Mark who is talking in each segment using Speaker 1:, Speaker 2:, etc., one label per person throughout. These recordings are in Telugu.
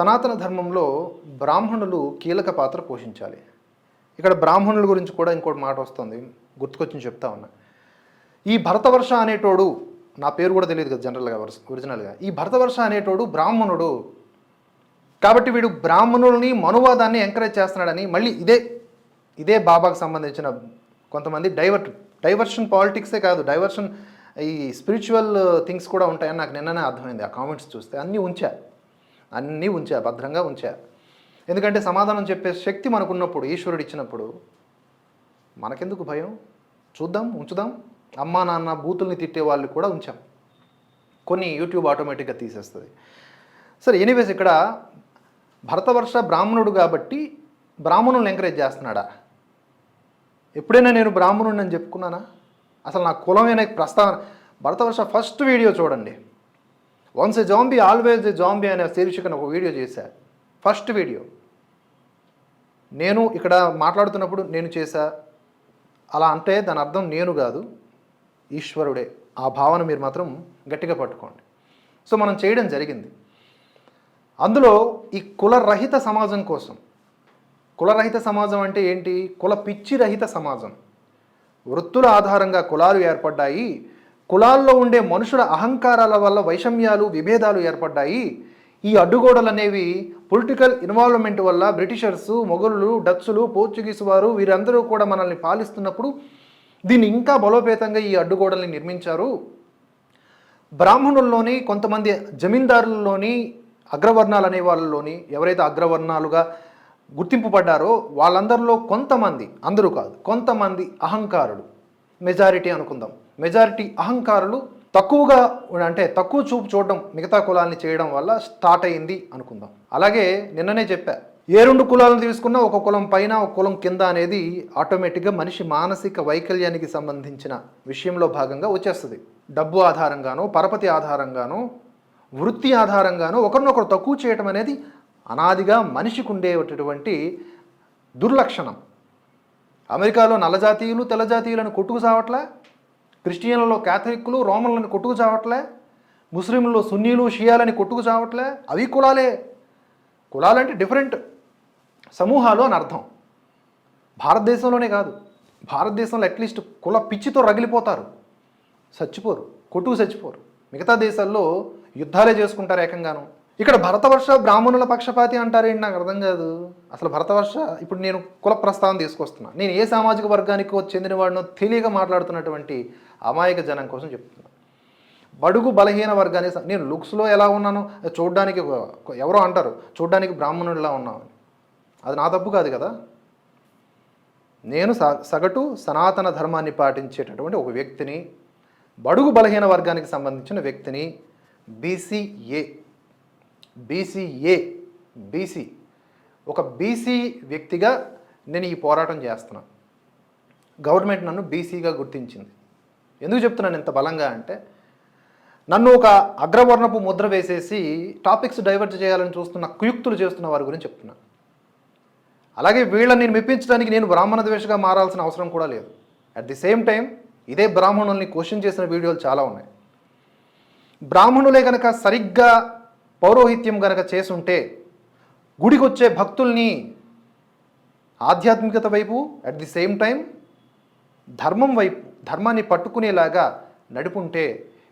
Speaker 1: సనాతన ధర్మంలో బ్రాహ్మణులు కీలక పాత్ర పోషించాలి. ఇక్కడ బ్రాహ్మణుల గురించి కూడా ఇంకోటి మాట వస్తుంది గుర్తుకొచ్చి చెప్తా ఉన్నా. ఈ భరతవర్ష అనేటోడు నా పేరు కూడా తెలియదు కదా జనరల్గా ఒరిజినల్గా ఈ భరతవర్ష అనేటోడు బ్రాహ్మణుడు. కాబట్టి వీడు బ్రాహ్మణుల్ని మనువాదాన్ని ఎంకరేజ్ చేస్తున్నాడని మళ్ళీ ఇదే ఇదే బాబాకు సంబంధించిన కొంతమంది డైవర్ట్ డైవర్షన్ పాలిటిక్సే కాదు డైవర్షన్ ఈ స్పిరిచువల్ థింగ్స్ కూడా ఉంటాయని నాకు నిన్ననే అర్థమైంది ఆ కామెంట్స్ చూస్తే. అన్నీ ఉంచా. అన్నీ ఉంచా భద్రంగా ఉంచా. ఎందుకంటే సమాధానం చెప్పే శక్తి మనకున్నప్పుడు ఈశ్వరుడు ఇచ్చినప్పుడు మనకెందుకు భయం? చూద్దాం ఉంచుదాం. అమ్మా నాన్న బూతుల్ని తిట్టే వాళ్ళు కూడా ఉంచాం. కొన్ని యూట్యూబ్ ఆటోమేటిక్గా తీసేస్తుంది. సరే ఎనీవేస్ ఇక్కడ భరతవర్ష బ్రాహ్మణుడు కాబట్టి బ్రాహ్మణుల్ని ఎంకరేజ్ చేస్తున్నాడా? ఎప్పుడైనా నేను బ్రాహ్మణుడిని అని చెప్పుకున్నానా? అసలు నా కులమైన ప్రస్తావన భరతవర్ష ఫస్ట్ వీడియో చూడండి. Once a zombie always a zombie అనే శీర్షికను ఒక వీడియో చేశా. ఫస్ట్ వీడియో నేను ఇక్కడ మాట్లాడుతున్నప్పుడు నేను చేశా. అలా అంటే దాని అర్థం నేను కాదు ఈశ్వరుడే. ఆ భావన మీరు మాత్రం గట్టిగా పట్టుకోండి. సో మనం చేయడం జరిగింది. అందులో ఈ కులరహిత సమాజం కోసం. కులరహిత సమాజం అంటే ఏంటి? కుల పిచ్చి రహిత సమాజం. వృత్తుల ఆధారంగా కులాలు ఏర్పడ్డాయి. కులాల్లో ఉండే మనుషుల అహంకారాల వల్ల వైషమ్యాలు విభేదాలు ఏర్పడ్డాయి. ఈ అడ్డుగోడలు అనేవి పొలిటికల్ ఇన్వాల్వ్మెంట్ వల్ల బ్రిటిషర్స్ మొఘలులు డచ్లు పోర్చుగీస్ వారు వీరందరూ కూడా మనల్ని పాలిస్తున్నప్పుడు దీన్ని ఇంకా బలోపేతంగా ఈ అడ్డుగోడల్ని నిర్మించారు. బ్రాహ్మణుల్లోని కొంతమంది జమీందారుల్లోని అగ్రవర్ణాలు అనే వాళ్ళలోని ఎవరైతే అగ్రవర్ణాలుగా గుర్తింపు పడ్డారో వాళ్ళందరిలో కొంతమంది అందరూ కాదు కొంతమంది అహంకారుడు మెజారిటీ అనుకుందాం. మెజారిటీ అహంకారులు తక్కువగా అంటే తక్కువ చూపు చూడడం మిగతా కులాలని చేయడం వల్ల స్టార్ట్ అయింది అనుకుందాం. అలాగే నిన్ననే చెప్పా ఏ రెండు కులాలను తీసుకున్నా ఒక కులం పైన ఒక కులం కింద అనేది ఆటోమేటిక్గా మనిషి మానసిక వైకల్యానికి సంబంధించిన విషయంలో భాగంగా వచ్చేస్తుంది. డబ్బు ఆధారంగానో పరపతి ఆధారంగానో వృత్తి ఆధారంగానో ఒకరినొకరు తక్కువ చేయటం అనేది అనాదిగా మనిషికి ఉండేటటువంటి దుర్లక్షణం. అమెరికాలో నల్లజాతీయులు తెల్లజాతీయులను కొట్టుకు సావట్లే? క్రిస్టియన్లలో క్యాథలిక్లు రోమన్లను కొట్టుకు చావట్లే ముస్లింలు సున్నీలు షియాలని కొట్టుకు చావట్లే అవి కులాలే. కులాలంటే డిఫరెంట్ సమూహాలు అని అర్థం. భారతదేశంలోనే కాదు. భారతదేశంలో అట్లీస్ట్ కుల పిచ్చితో రగిలిపోతారు. చచ్చిపోరు కొట్టుకు చచ్చిపోరు. మిగతా దేశాల్లో యుద్ధాలే చేసుకుంటారు ఏకంగాను. ఇక్కడ భరతవర్ష బ్రాహ్మణుల పక్షపాతి అంటారేంటి నాకు అర్థం కాదు. అసలు భరతవర్ష ఇప్పుడు నేను కుల ప్రస్తావన తీసుకొస్తున్నా. నేను ఏ సామాజిక వర్గానికి చెందినవాడినో తెలియక మాట్లాడుతున్నటువంటి అమాయక జనం కోసం చెప్తున్నా. బడుగు బలహీన వర్గాన్ని నేను లుక్స్లో ఎలా ఉన్నాను? చూడడానికి ఎవరో అంటారు. చూడడానికి బ్రాహ్మణుడిలా ఉన్నాను అది నా తప్పు కాదు కదా? నేను సగటు సనాతన ధర్మాన్ని పాటించేటటువంటి ఒక వ్యక్తిని బడుగు బలహీన వర్గానికి సంబంధించిన వ్యక్తిని బీసీఏ బీసీఏ బీసీ. ఒక బీసీ వ్యక్తిగా నేను ఈ పోరాటం చేస్తున్నాను గవర్నమెంట్ నన్ను బీసీగా గుర్తించింది. ఎందుకు చెప్తున్నాను ఇంత బలంగా అంటే నన్ను ఒక అగ్రవర్ణపు ముద్ర వేసేసి టాపిక్స్ డైవర్ట్ చేయాలని చూస్తున్న కుయుక్తులు చేస్తున్న వారి గురించి చెప్తున్నాను అలాగే వీళ్ళని నేను మెప్పించడానికి నేను బ్రాహ్మణ ద్వేషగా మారాల్సిన అవసరం కూడా లేదు. అట్ ది సేమ్ టైం ఇదే బ్రాహ్మణుల్ని క్వశ్చన్ చేసిన వీడియోలు చాలా ఉన్నాయి. బ్రాహ్మణులే కనుక సరిగ్గా పౌరోహిత్యం గనక చేసుంటే గుడికొచ్చే భక్తుల్ని ఆధ్యాత్మికత వైపు అట్ ది సేమ్ టైం ధర్మం వైపు ధర్మాన్ని పట్టుకునేలాగా నడుపుంటే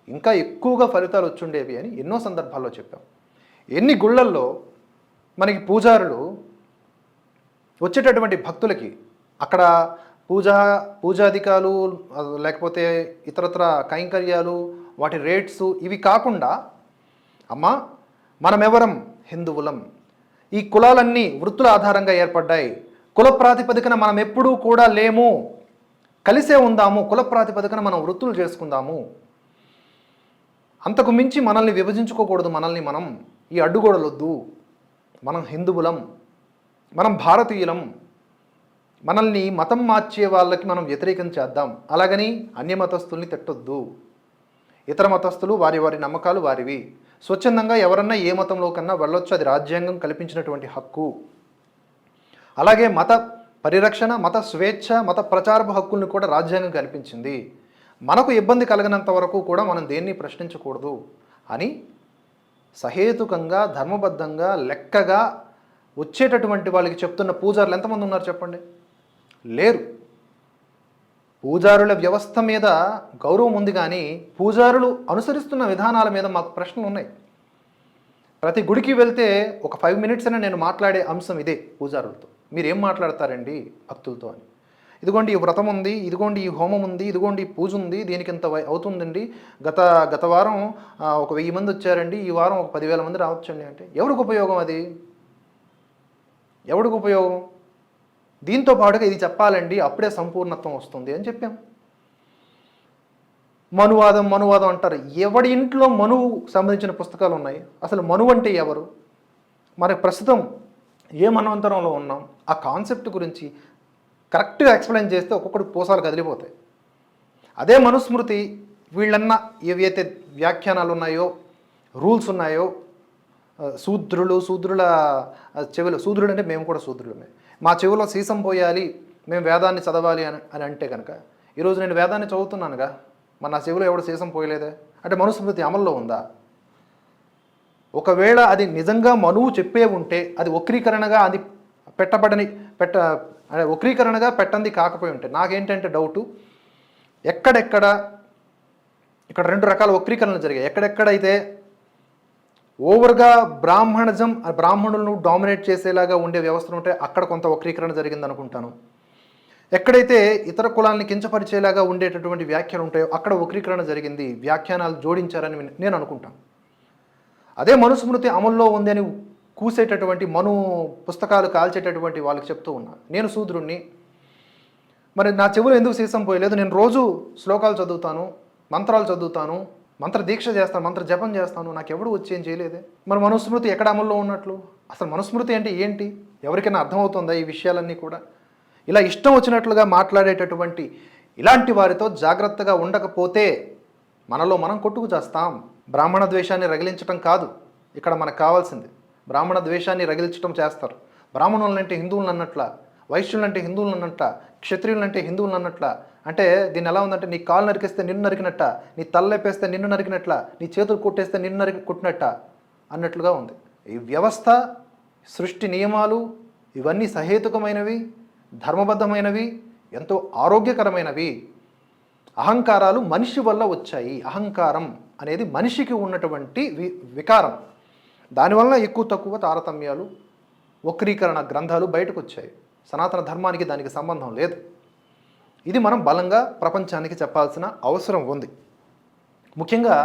Speaker 1: ఇంకా ఎక్కువగా ఫలితాలు వచ్చుండేవి అని ఎన్నో సందర్భాల్లో చెప్పాం. ఎన్ని గుళ్ళల్లో మనకి పూజారులు వచ్చేటటువంటి భక్తులకి అక్కడ పూజా పూజాధికాలు లేకపోతే ఇతరత్ర కైంకర్యాలు వాటి రేట్స్ ఇవి కాకుండా అమ్మా మనమెవరం? హిందువులం. ఈ కులాలన్నీ వృత్తుల ఆధారంగా ఏర్పడ్డాయి. కుల ప్రాతిపదికన మనం ఎప్పుడూ కూడా లేము. కలిసే ఉందాము. కుల ప్రాతిపదికన మనం వృత్తులు చేసుకుందాము. అంతకు మించి మనల్ని విభజించుకోకూడదు మనల్ని మనం. ఈ అడ్డుగోడలొద్దు. మనం హిందువులం. మనం భారతీయులం. మనల్ని మతం మార్చే వాళ్ళకి మనం వ్యతిరేకం చేద్దాం. అలాగని అన్యమతస్తుల్ని తిట్టొద్దు. ఇతర మతస్థులు వారి వారి నమ్మకాలు వారివి. స్వచ్ఛందంగా ఎవరన్నా ఏ మతంలో కన్నా వెళ్ళొచ్చు అది రాజ్యాంగం కల్పించినటువంటి హక్కు. అలాగే మత పరిరక్షణ మత స్వేచ్ఛ మత ప్రచారపు హక్కుల్ని కూడా రాజ్యాంగం కల్పించింది. మనకు ఇబ్బంది కలిగినంత వరకు కూడా మనం దేన్ని ప్రశ్నించకూడదు? అని సహేతుకంగా ధర్మబద్ధంగా లెక్కగా వచ్చేటటువంటి వాళ్ళకి చెప్తున్న పూజారులు ఎంతమంది ఉన్నారు చెప్పండి? లేరు. పూజారుల వ్యవస్థ మీద గౌరవం ఉంది కానీ పూజారులు అనుసరిస్తున్న విధానాల మీద మాకు ప్రశ్నలు ఉన్నాయి. ప్రతి గుడికి వెళ్తే ఒక ఫైవ్ మినిట్స్ అయినా నేను మాట్లాడే అంశం ఇదే పూజారులతో. మీరు ఏం మాట్లాడతారండి భక్తులతో అని. ఇదిగోండి ఈ వ్రతం ఉంది ఇదిగోండి ఈ హోమం ఉంది ఇదిగోండి ఈ పూజ ఉంది దీనికి ఇంత వై- అవుతుందండి. గత గత వారం ఒక వెయ్యి మంది వచ్చారండి ఈ వారం ఒక పదివేల మంది రావచ్చండి అంటే ఎవరికి ఉపయోగం అది? ఎవరికి ఉపయోగం? దీంతో పాటుగా ఇది చెప్పాలండి అప్పుడే సంపూర్ణత్వం వస్తుంది అని చెప్పాం. మనువాదం మనువాదం అంటారు. ఎవడి ఇంట్లో మనువు సంబంధించిన పుస్తకాలు ఉన్నాయి? అసలు మనువు అంటే ఎవరు? మనకి ప్రస్తుతం ఏ మనవంతరంలో ఉన్నాం? ఆ కాన్సెప్ట్ గురించి కరెక్ట్గా ఎక్స్ప్లెయిన్ చేస్తే ఒక్కొక్కటి పోసాలు కదిలిపోతాయి. అదే మనుస్మృతి వీళ్ళన్న ఏవైతే వ్యాఖ్యానాలు ఉన్నాయో రూల్స్ ఉన్నాయో శూద్రులు శూద్రుల చెవిలో చెవులు శూద్రుడు అంటే మేము కూడా శూద్రులమే మా చెవిలో సీసం పోయాలి మేము వేదాన్ని చదవాలి అని అని అంటే కనుక ఈరోజు నేను వేదాన్ని చదువుతున్నానుగా మరి నా చెవిలో ఎవడు సీసం పోయలేదే? అంటే మనుస్మృతి అమల్లో ఉందా? ఒకవేళ అది నిజంగా మనువు చెప్పే ఉంటే అది వక్రీకరణగా అది పెట్టబడని పెట్ట అంటే వక్రీకరణగా పెట్టంది కాకపోయి ఉంటే నాకేంటంటే డౌటు ఎక్కడెక్కడ ఇక్కడ రెండు రకాల వక్రీకరణలు జరిగాయి. ఎక్కడెక్కడైతే ఓవర్గా బ్రాహ్మణజం ఆ బ్రాహ్మణులను డామినేట్ చేసేలాగా ఉండే వ్యవస్థలు ఉంటే అక్కడ కొంత వక్రీకరణ జరిగింది అనుకుంటాను ఎక్కడైతే ఇతర కులాలను కించపరిచేలాగా ఉండేటటువంటి వ్యాఖ్యలు ఉంటాయో అక్కడ వక్రీకరణ జరిగింది. వ్యాఖ్యానాలు జోడించారని నేను అనుకుంటాను. అదే మనుస్మృతి అమల్లో ఉంది అని కూసేటటువంటి మను పుస్తకాలు కాల్చేటటువంటి వాళ్ళకి చెప్తూ ఉన్నా. నేను శూద్రుణ్ణి. మరి నా చెవులు ఎందుకు సీసం పోయలేదు? నేను రోజు శ్లోకాలు చదువుతాను మంత్రాలు చదువుతాను మంత్ర దీక్ష చేస్తాను మంత్ర జపం చేస్తాను నాకు ఎవడు వచ్చి ఏం చేయలేదే. మరి మనుస్మృతి ఎక్కడ అమల్లో ఉన్నట్లు? అసలు మనుస్మృతి అంటే ఏంటి? ఎవరికైనా అర్థమవుతుందా ఈ విషయాలన్నీ కూడా? ఇలా ఇష్టం వచ్చినట్లుగా మాట్లాడేటటువంటి ఇలాంటి వారితో జాగ్రత్తగా ఉండకపోతే మనలో మనం కొట్టుకు చేస్తాం. బ్రాహ్మణ ద్వేషాన్ని రగిలించటం కాదు. ఇక్కడ మనకు కావాల్సింది. బ్రాహ్మణ ద్వేషాన్ని రగిలించటం చేస్తారు. బ్రాహ్మణులంటే హిందువులు అన్నట్ల వైశ్యులంటే హిందువులు అన్నట్ల క్షత్రియులంటే హిందువులు అన్నట్ల అంటే దీన్ని ఎలా ఉందంటే నీ కాలు నరికేస్తే నిన్ను నరికినట్ట నీ తలలేపేస్తే నిన్ను నరికినట్ల నీ చేతులు కొట్టేస్తే నిన్ను నరికి కుట్టినట్ట అన్నట్లుగా ఉంది. ఈ వ్యవస్థ సృష్టి నియమాలు ఇవన్నీ సహేతుకమైనవి ధర్మబద్ధమైనవి ఎంతో ఆరోగ్యకరమైనవి. అహంకారాలు మనిషి వల్ల వచ్చాయి. అహంకారం అనేది మనిషికి ఉన్నటువంటి వి వికారం. దానివల్ల ఎక్కువ తక్కువ తారతమ్యాలు వక్రీకరణ గ్రంథాలు బయటకు వచ్చాయి సనాతన ధర్మానికి దానికి సంబంధం లేదు. ఇది మనం బలంగా ప్రపంచానికి చెప్పాల్సిన అవసరం ఉంది. ముఖ్యంగా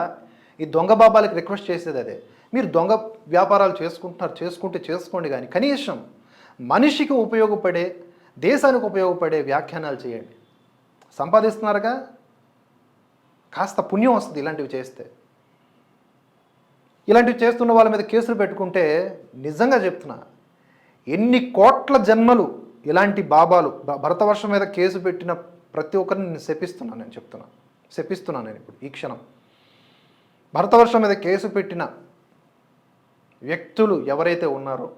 Speaker 1: ఈ దొంగ బాబాలకు రిక్వెస్ట్ చేసేది అదే. మీరు దొంగ వ్యాపారాలు చేసుకుంటున్నారు చేసుకుంటే చేసుకోండి కానీ కనీసం మనిషికి ఉపయోగపడే దేశానికి ఉపయోగపడే వ్యాఖ్యానాలు చేయండి. సంపాదిస్తున్నారుగా? కాస్త పుణ్యం వస్తుంది ఇలాంటివి చేస్తే. ఇలాంటివి చేస్తున్న వాళ్ళ మీద కేసులు పెట్టుకుంటే నిజంగా చెప్తున్నా ఎన్ని కోట్ల జన్మలు ఇలాంటి బాబాలు భరతవర్షం మీద కేసు పెట్టిన ప్రతి ఒక్కరిని నేను శపిస్తున్నాను నేను చెప్తున్నా. శపిస్తున్నాను నేను ఇప్పుడు ఈ క్షణం. భరతవర్షం మీద కేసు పెట్టిన వ్యక్తులు ఎవరైతే ఉన్నారో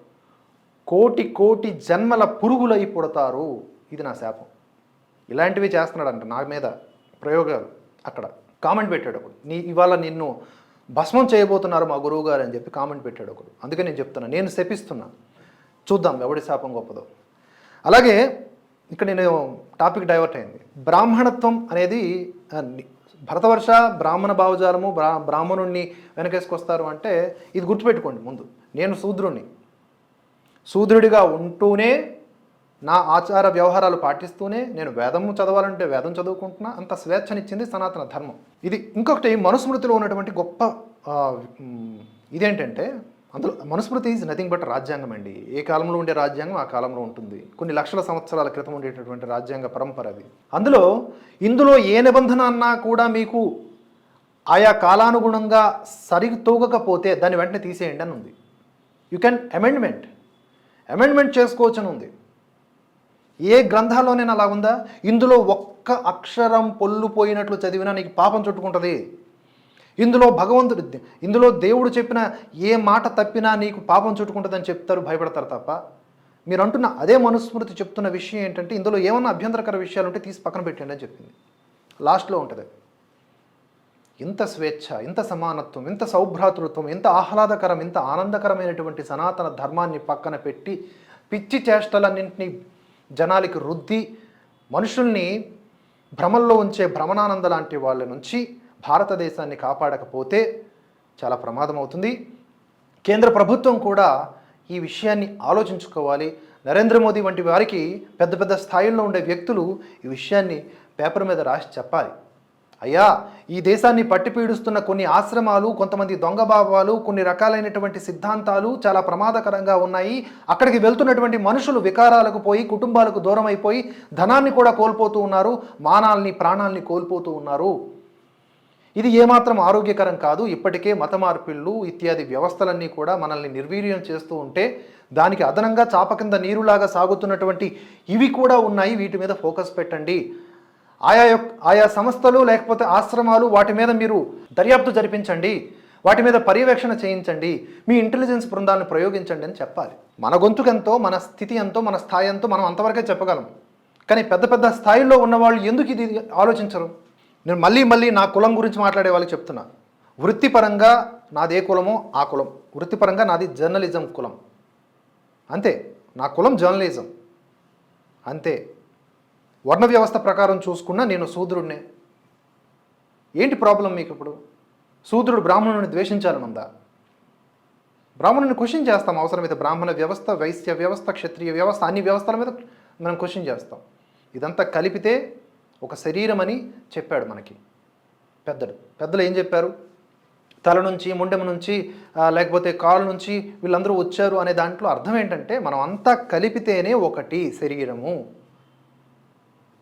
Speaker 1: కోటి కోటి జన్మల పురుగులై పుడతారు. ఇది నా శాపం. ఇలాంటివి చేస్తున్నాడంట నా మీద ప్రయోగాలు అక్కడ. కామెంట్ పెట్టాడు ఒకడు. నీ ఇవాళ నిన్ను భస్మం చేయబోతున్నారు మా గురువు గారు అని చెప్పి కామెంట్ పెట్టాడు ఒకడు. అందుకే నేను చెప్తున్నా. నేను శపిస్తున్నా. చూద్దాం ఎవడి శాపం గొప్పదో. అలాగే ఇక్కడ నేను టాపిక్ డైవర్ట్ అయింది. బ్రాహ్మణత్వం అనేది భరతవర్ష బ్రాహ్మణ భావజాలము బ్రా బ్రాహ్మణుణ్ణి వెనకేసుకొస్తారు అంటే ఇది గుర్తుపెట్టుకోండి ముందు. నేను శూద్రుణ్ణి. శూద్రుడిగా ఉంటూనే నా ఆచార వ్యవహారాలు పాటిస్తూనే నేను వేదము చదవాలంటే వేదం చదువుకుంటున్నా అంత స్వేచ్ఛనిచ్చింది సనాతన ధర్మం. ఇది ఇంకొకటి మనుస్మృతిలో ఉన్నటువంటి గొప్ప ఇదేంటంటే అందులో మనుస్మృతి ఈజ్ నథింగ్ బట్ రాజ్యాంగం అండి. ఏ కాలంలో ఉండే రాజ్యాంగం ఆ కాలంలో ఉంటుంది. కొన్ని లక్షల సంవత్సరాల క్రితం ఉండేటటువంటి రాజ్యాంగ పరంపర అది. అందులో ఇందులో ఏ నిబంధన అన్నా కూడా మీకు ఆయా కాలానుగుణంగా సరితూగకపోతే దాన్ని వెంటనే తీసేయండి అని ఉంది. యూ కెన్ అమెండ్మెంట్ అమెండ్మెంట్ చేసుకోవచ్చు అని ఉంది. ఏ గ్రంథాల్లోనైనా అలా ఉందా? ఇందులో ఒక్క అక్షరం పొల్లుపోయినట్లు చదివినా నీకు పాపం చుట్టుకుంటుంది. ఇందులో భగవంతుడు ఇందులో దేవుడు చెప్పిన ఏ మాట తప్పినా నీకు పాపం చుట్టుకుంటుందని చెప్తారు భయపడతారు తప్ప. మీరు అంటున్న అదే మనుస్మృతి చెప్తున్న విషయం ఏంటంటే ఇందులో ఏమన్నా అభ్యంతరకర విషయాలు ఉంటే తీసి పక్కన పెట్టండి అని చెప్పింది. లాస్ట్లో ఉంటుంది. ఇంత స్వేచ్ఛ ఇంత సమానత్వం ఇంత సౌభ్రాతృత్వం ఇంత ఆహ్లాదకరం ఇంత ఆనందకరమైనటువంటి సనాతన ధర్మాన్ని పక్కన పెట్టి పిచ్చి చేష్టలన్నింటినీ జనాలకి రుద్ది మనుషుల్ని భ్రమల్లో ఉంచే భ్రమణానంద లాంటి వాళ్ళ నుంచి భారతదేశాన్ని కాపాడకపోతే చాలా ప్రమాదం అవుతుంది కేంద్ర ప్రభుత్వం కూడా ఈ విషయాన్ని ఆలోచించుకోవాలి. నరేంద్ర మోదీ వంటి వారికి పెద్ద పెద్ద స్థాయిల్లో ఉండే వ్యక్తులు ఈ విషయాన్ని పేపర్ మీద రాసి చెప్పాలి. అయ్యా ఈ దేశాన్ని పట్టిపీడుస్తున్న కొన్ని ఆశ్రమాలు కొంతమంది దొంగ భావాలు కొన్ని రకాలైనటువంటి సిద్ధాంతాలు చాలా ప్రమాదకరంగా ఉన్నాయి. అక్కడికి వెళ్తున్నటువంటి మనుషులు వికారాలకు పోయి కుటుంబాలకు దూరం అయిపోయి ధనాన్ని కూడా కోల్పోతూ ఉన్నారు. మానాల్ని ప్రాణాల్ని కోల్పోతూ ఉన్నారు. ఇది ఏమాత్రం ఆరోగ్యకరం కాదు. ఇప్పటికే మత మార్పిళ్ళు ఇత్యాది వ్యవస్థలన్నీ కూడా మనల్ని నిర్వీర్యం చేస్తూ ఉంటే దానికి అదనంగా చాప కింద నీరులాగా సాగుతున్నటువంటి ఇవి కూడా ఉన్నాయి. వీటి మీద ఫోకస్ పెట్టండి. ఆయా యొక్క ఆయా సంస్థలు లేకపోతే ఆశ్రమాలు వాటి మీద మీరు దర్యాప్తు జరిపించండి. వాటి మీద పర్యవేక్షణ చేయించండి. మీ ఇంటెలిజెన్స్ బృందాలను ప్రయోగించండి అని చెప్పాలి. మన గొంతుకెంతో మన స్థితి ఎంతో మన స్థాయి ఎంతో మనం అంతవరకే చెప్పగలం. కానీ పెద్ద పెద్ద స్థాయిలో ఉన్న వాళ్ళు ఎందుకు ఇది ఆలోచించరు? నేను మళ్ళీ మళ్ళీ నా కులం గురించి మాట్లాడే వాళ్ళకి చెప్తున్నా. వృత్తిపరంగా నాది ఏ కులమో ఆ కులం. వృత్తిపరంగా నాది జర్నలిజం కులం. అంతే. నా కులం జర్నలిజం. అంతే. వర్ణ వ్యవస్థ ప్రకారం చూసుకున్నా నేను శూద్రుడినే ఏంటి ప్రాబ్లం మీకు ఇప్పుడు శూద్రుడు బ్రాహ్మణుని ద్వేషించాలనుందా బ్రాహ్మణుని క్వశ్చన్ చేస్తాం అవసరమైతే. బ్రాహ్మణ వ్యవస్థ వైశ్య వ్యవస్థ క్షత్రియ వ్యవస్థ అన్ని వ్యవస్థల మీద మనం క్వశ్చన్ చేస్తాం. ఇదంతా కలిపితే ఒక శరీరం అని చెప్పాడు మనకి. పెద్దడు. పెద్దలు ఏం చెప్పారు? తల నుంచి ముండెం నుంచి లేకపోతే కాలు నుంచి వీళ్ళందరూ వచ్చారు అనే దాంట్లో అర్థం ఏంటంటే మనం అంతా కలిపితేనే ఒకటి శరీరము.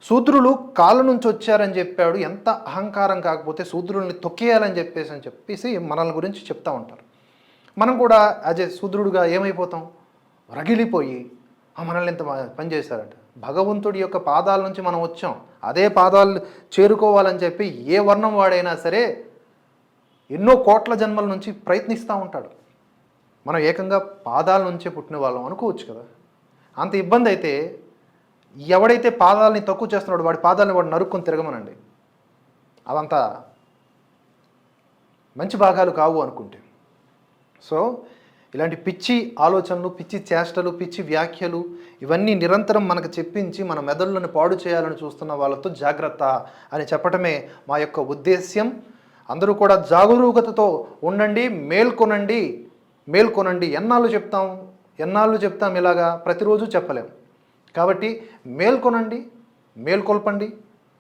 Speaker 1: శూద్రులు కాళ్ళ నుంచి వచ్చారని చెప్పాడు. ఎంత అహంకారం కాకపోతే శూద్రుల్ని తొక్కేయాలని చెప్పేసి అని చెప్పేసి మనల్ని గురించి చెప్తా ఉంటారు. మనం కూడా యాజ్ ఏ శూద్రుడుగా ఏమైపోతాం? రగిలిపోయి "ఆ, మనల్ని ఎంత మా- పని చేశారట భగవంతుడి యొక్క పాదాల నుంచి మనం వచ్చాం. అదే పాదాలు చేరుకోవాలని చెప్పి ఏ వర్ణం వాడైనా సరే ఎన్నో కోట్ల జన్మల నుంచి ప్రయత్నిస్తూ ఉంటాడు. మనం ఏకంగా పాదాల నుంచే పుట్టిన వాళ్ళం అనుకోవచ్చు కదా. అంత ఇబ్బంది అయితే ఎవడైతే పాదాలని తక్కువ చేస్తున్నాడో వాడి పాదాలని వాడు నరుక్కొని తిరగమనండి. అదంతా మంచి భాగాలు కావు అనుకుంటే. సో ఇలాంటి పిచ్చి ఆలోచనలు పిచ్చి చేష్టలు పిచ్చి వ్యాఖ్యలు ఇవన్నీ నిరంతరం మనకు చెప్పించి మన మెదళ్ళను పాడు చేయాలని చూస్తున్న వాళ్ళతో జాగ్రత్త అని చెప్పటమే మా యొక్క ఉద్దేశ్యం. అందరూ కూడా జాగరూకతతో ఉండండి మేల్కొనండి మేల్కొనండి. ఎన్నాళ్ళు చెప్తాం? ఎన్నాళ్ళు చెప్తాం ఇలాగా? ప్రతిరోజు చెప్పలేం. కాబట్టి మేల్కొనండి మేల్కొల్పండి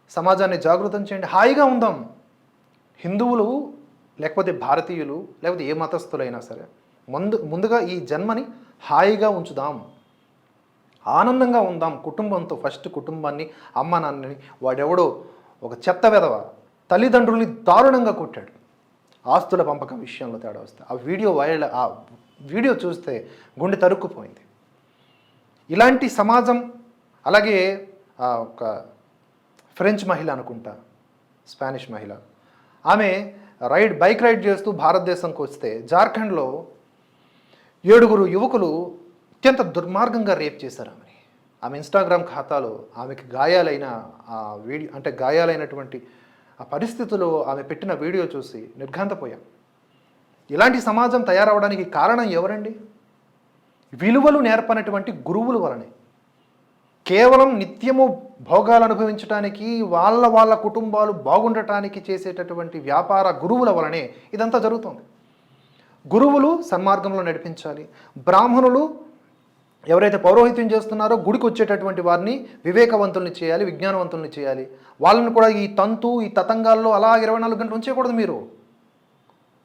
Speaker 1: సమాజాన్ని జాగృతం చేయండి. హాయిగా ఉందాం. హిందువులు లేకపోతే భారతీయులు లేకపోతే ఏ మతస్థులైనా సరే ముందు ముందుగా ఈ జన్మని హాయిగా ఉంచుదాం. ఆనందంగా ఉందాం కుటుంబంతో. ఫస్ట్ కుటుంబాన్ని అమ్మ నాన్నని వాడెవడో ఒక చెత్త వెధవ తల్లిదండ్రుల్ని దారుణంగా కొట్టాడు. ఆస్తుల పంపకం విషయంలో తేడా వస్తే ఆ వీడియో వైరల్ ఆ వీడియో చూస్తే గుండె తరుక్కుపోయింది. ఇలాంటి సమాజం అలాగే ఆ, ఒక ఫ్రెంచ్ మహిళ అనుకుంటా స్పానిష్ మహిళ. ఆమె రైడ్ బైక్ రైడ్ చేస్తూ భారతదేశంకి వస్తే జార్ఖండ్లో ఏడుగురు యువకులు అత్యంత దుర్మార్గంగా రేప్ చేశారు ఆమెని. ఆమె ఇన్స్టాగ్రామ్ ఖాతాలో ఆమెకి గాయాలైన ఆ వీడియో అంటే గాయాలైనటువంటి ఆ పరిస్థితుల్లో ఆమె పెట్టిన వీడియో చూసి నిర్ఘాంతపోయాం. ఇలాంటి సమాజం తయారవడానికి కారణం ఎవరండి? విలువలు నేర్పనటువంటి గురువుల వలనే. కేవలం నిత్యము భోగాలు అనుభవించడానికి వాళ్ళ వాళ్ళ కుటుంబాలు బాగుండటానికి చేసేటటువంటి వ్యాపార గురువుల వలనే ఇదంతా జరుగుతుంది. గురువులు సన్మార్గంలో నడిపించాలి. బ్రాహ్మణులు ఎవరైతే పౌరోహిత్యం చేస్తున్నారో గుడికి వచ్చేటటువంటి వారిని వివేకవంతుల్ని చేయాలి విజ్ఞానవంతుల్ని చేయాలి. వాళ్ళని కూడా ఈ తంతు ఈ తతంగాల్లో అలా ఇరవై నాలుగు గంటలు ఉంచకూడదు మీరు.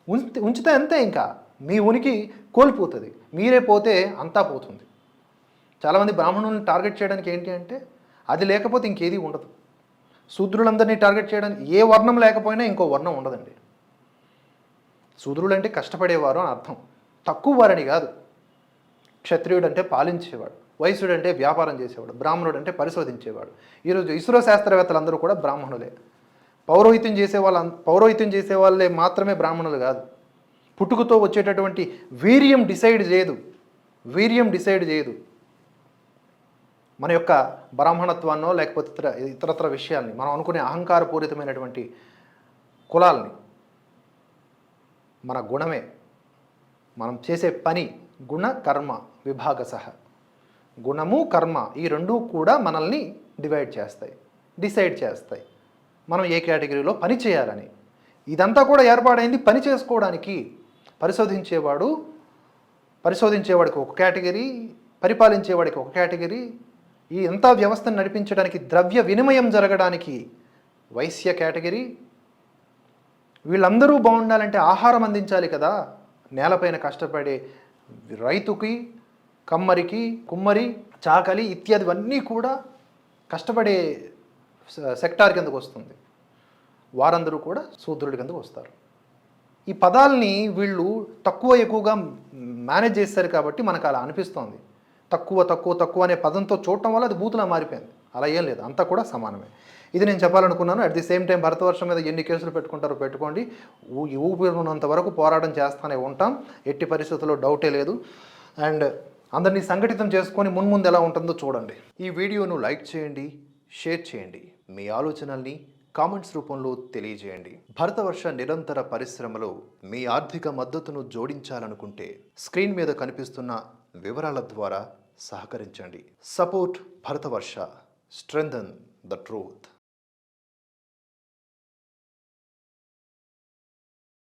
Speaker 1: ఉంచితే ఉంచితే అంతే ఇంకా. మీ ఉనికి కోల్పోతుంది. మీరే పోతే అంతా పోతుంది. చాలామంది బ్రాహ్మణుల్ని టార్గెట్ చేయడానికి ఏంటి అంటే అది లేకపోతే ఇంకేది ఉండదు. శూద్రులందరినీ టార్గెట్ చేయడానికి ఏ వర్ణం లేకపోయినా ఇంకో వర్ణం ఉండదండి. శూద్రులు అంటే కష్టపడేవారు అని అర్థం. తక్కువ వారని కాదు. క్షత్రియుడు అంటే పాలించేవాడు వైశ్యుడు అంటే వ్యాపారం చేసేవాడు బ్రాహ్మణుడు అంటే పరిశోధించేవాడు. ఈరోజు ఇస్రో శాస్త్రవేత్తలందరూ కూడా బ్రాహ్మణులే. పౌరోహిత్యం చేసే వాళ్ళ పౌరోహిత్యం చేసే వాళ్ళే మాత్రమే బ్రాహ్మణులు కాదు. పుట్టుకతో వచ్చేటటువంటి వీర్యం డిసైడ్ చేయదు. వీర్యం డిసైడ్ చేయదు. మన యొక్క బ్రాహ్మణత్వాన్నో లేకపోతే ఇతర ఇతరత్ర విషయాల్ని మనం అనుకునే అహంకారపూరితమైనటువంటి కులాలని మన గుణమే. మనం చేసే పని గుణ కర్మ విభాగ సహ గుణము కర్మ ఈ రెండూ కూడా మనల్ని డివైడ్ చేస్తాయి డిసైడ్ చేస్తాయి. మనం ఏ కేటగిరీలో పని చేయాలని. ఇదంతా కూడా ఏర్పాడైంది పని చేసుకోవడానికి. పరిశోధించేవాడు పరిశోధించేవాడికి ఒక కేటగిరీ పరిపాలించేవాడికి ఒక కేటగిరీ ఈ అంతా వ్యవస్థను నడిపించడానికి ద్రవ్య వినిమయం జరగడానికి వైశ్య కేటగిరీ వీళ్ళందరూ బాగుండాలంటే ఆహారం అందించాలి కదా. నేలపైన కష్టపడే రైతుకి కమ్మరికి కుమ్మరి చాకలి ఇత్యాదివన్నీ కూడా కష్టపడే సెక్టార్ కిందకు వస్తుంది. వారందరూ కూడా శూద్రుడి కిందకు వస్తారు. ఈ పదాల్ని వీళ్ళు తక్కువ ఎక్కువగా మేనేజ్ చేస్తారు కాబట్టి మనకు అలా అనిపిస్తోంది. తక్కువ తక్కువ తక్కువ అనే పదంతో చూడటం వల్ల అది బూతులా మారిపోయింది. అలా ఏం లేదు. అంతా కూడా సమానమే. ఇది నేను చెప్పాలనుకున్నాను. At the same time Bharatavarsham మీద ఎన్ని కేసులు పెట్టుకుంటారో పెట్టుకోండి. ఊ- ఊపిరి వరకు పోరాటం చేస్తూనే ఉంటాం. ఎట్టి పరిస్థితుల్లో డౌటే లేదు. అండ్ అందరినీ సంఘటితం చేసుకొని మున్ముందు ఎలా ఉంటుందో చూడండి. ఈ వీడియోను లైక్ చేయండి షేర్ చేయండి. మీ ఆలోచనల్ని కామెంట్స్ రూపంలో తెలియజేయండి. భరతవర్ష నిరంతర పరిశ్రమలో మీ ఆర్థిక మద్దతును జోడించాలనుకుంటే స్క్రీన్ మీద కనిపిస్తున్న వివరాల ద్వారా సహకరించండి. Support Bharatavarsha strengthen the truth